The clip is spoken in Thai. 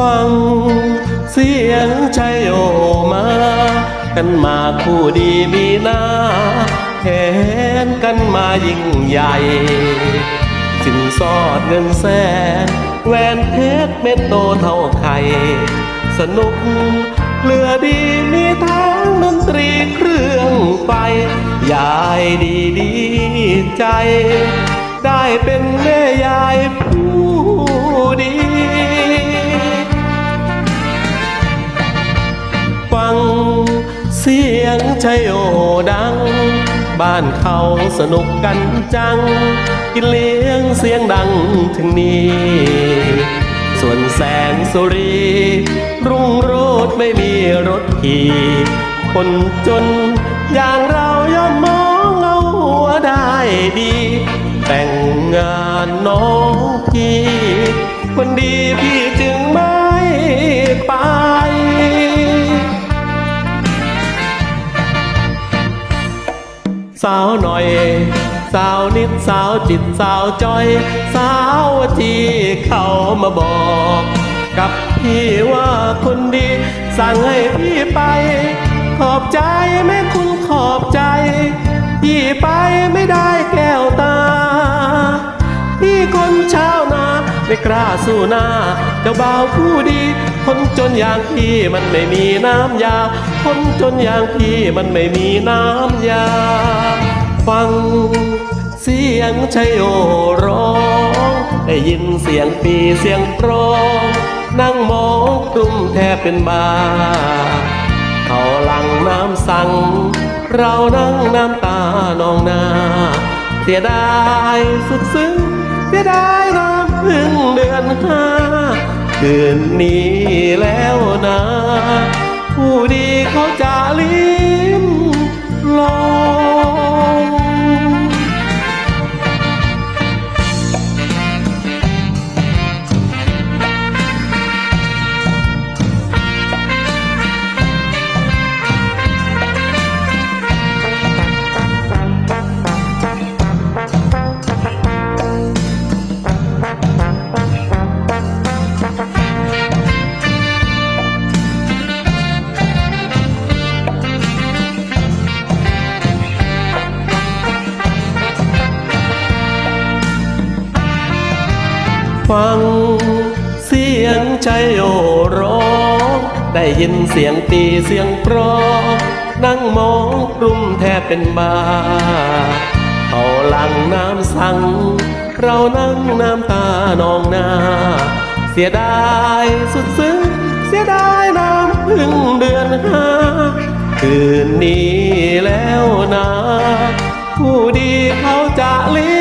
ฟัง เสียงชัยโยมา กันมาคู่ดีมีหน้าแหนกันมายิ่งใหญ่สินสอดเงินแสนแหวนเพชรเม็ดโตเท่าไข่สนุกเหลือดีมีทั้งดนตรีเครื่องไฟยายดีดีใจ ได้เป็นแม่ เสียงชัยโยดัง บ้านเขาสนุกกันจัง กินเลี้ยงเสียงดังถึงนี้ ส่วนแสงสุรี รุ่งโรดไม่มีรถขี่คนจนอย่างเราย่อมมองเอาหัวได้ดี แต่งงานน้องพี่ คนดีพี่จึงไม่ไป สาวหน่อย สาวนิดสาวจิตสาวจอย สาวที่เขามาบอก กับพี่ว่าคนดี สั่งให้พี่ไป ขอบใจแม่คุณขอบใจ พี่ไปไม่ได้แก้วตา ไม่กล้าสู้หน้า เจ้าบ่าวผู้ดี คนจนอย่างพี่มันไม่มีน้ำยา คนจนอย่างพี่มันไม่มีน้ำยา ฟังเสียงชัยโยร้อง ได้ยินเสียงปีเสียงโปรองนั่งมองกลุ่มแทบเป็นบาเขาหลังน้ำสั่ง เรานั่งน้ำตานองนา เสียดายสุดซึ้งเสียดายน้ำ พึ่งเดือนห้าคืนนี้แล้วนะ ผู้ดีเขาจะลิ้ม ฟัง เสียงชัยโยร้องได้ยินเสียงตีเสียงเพร้องนั่งมองกลุ่มแทบเป็นบาเขาหลังน้ำสั่ง เรานั่งน้ำตานองนา เสียดายสุดซึ้งเสียดายน้ำพึ่งเดือนห้าคืนนี้แล้วนะ ผู้ดีเขาจะลื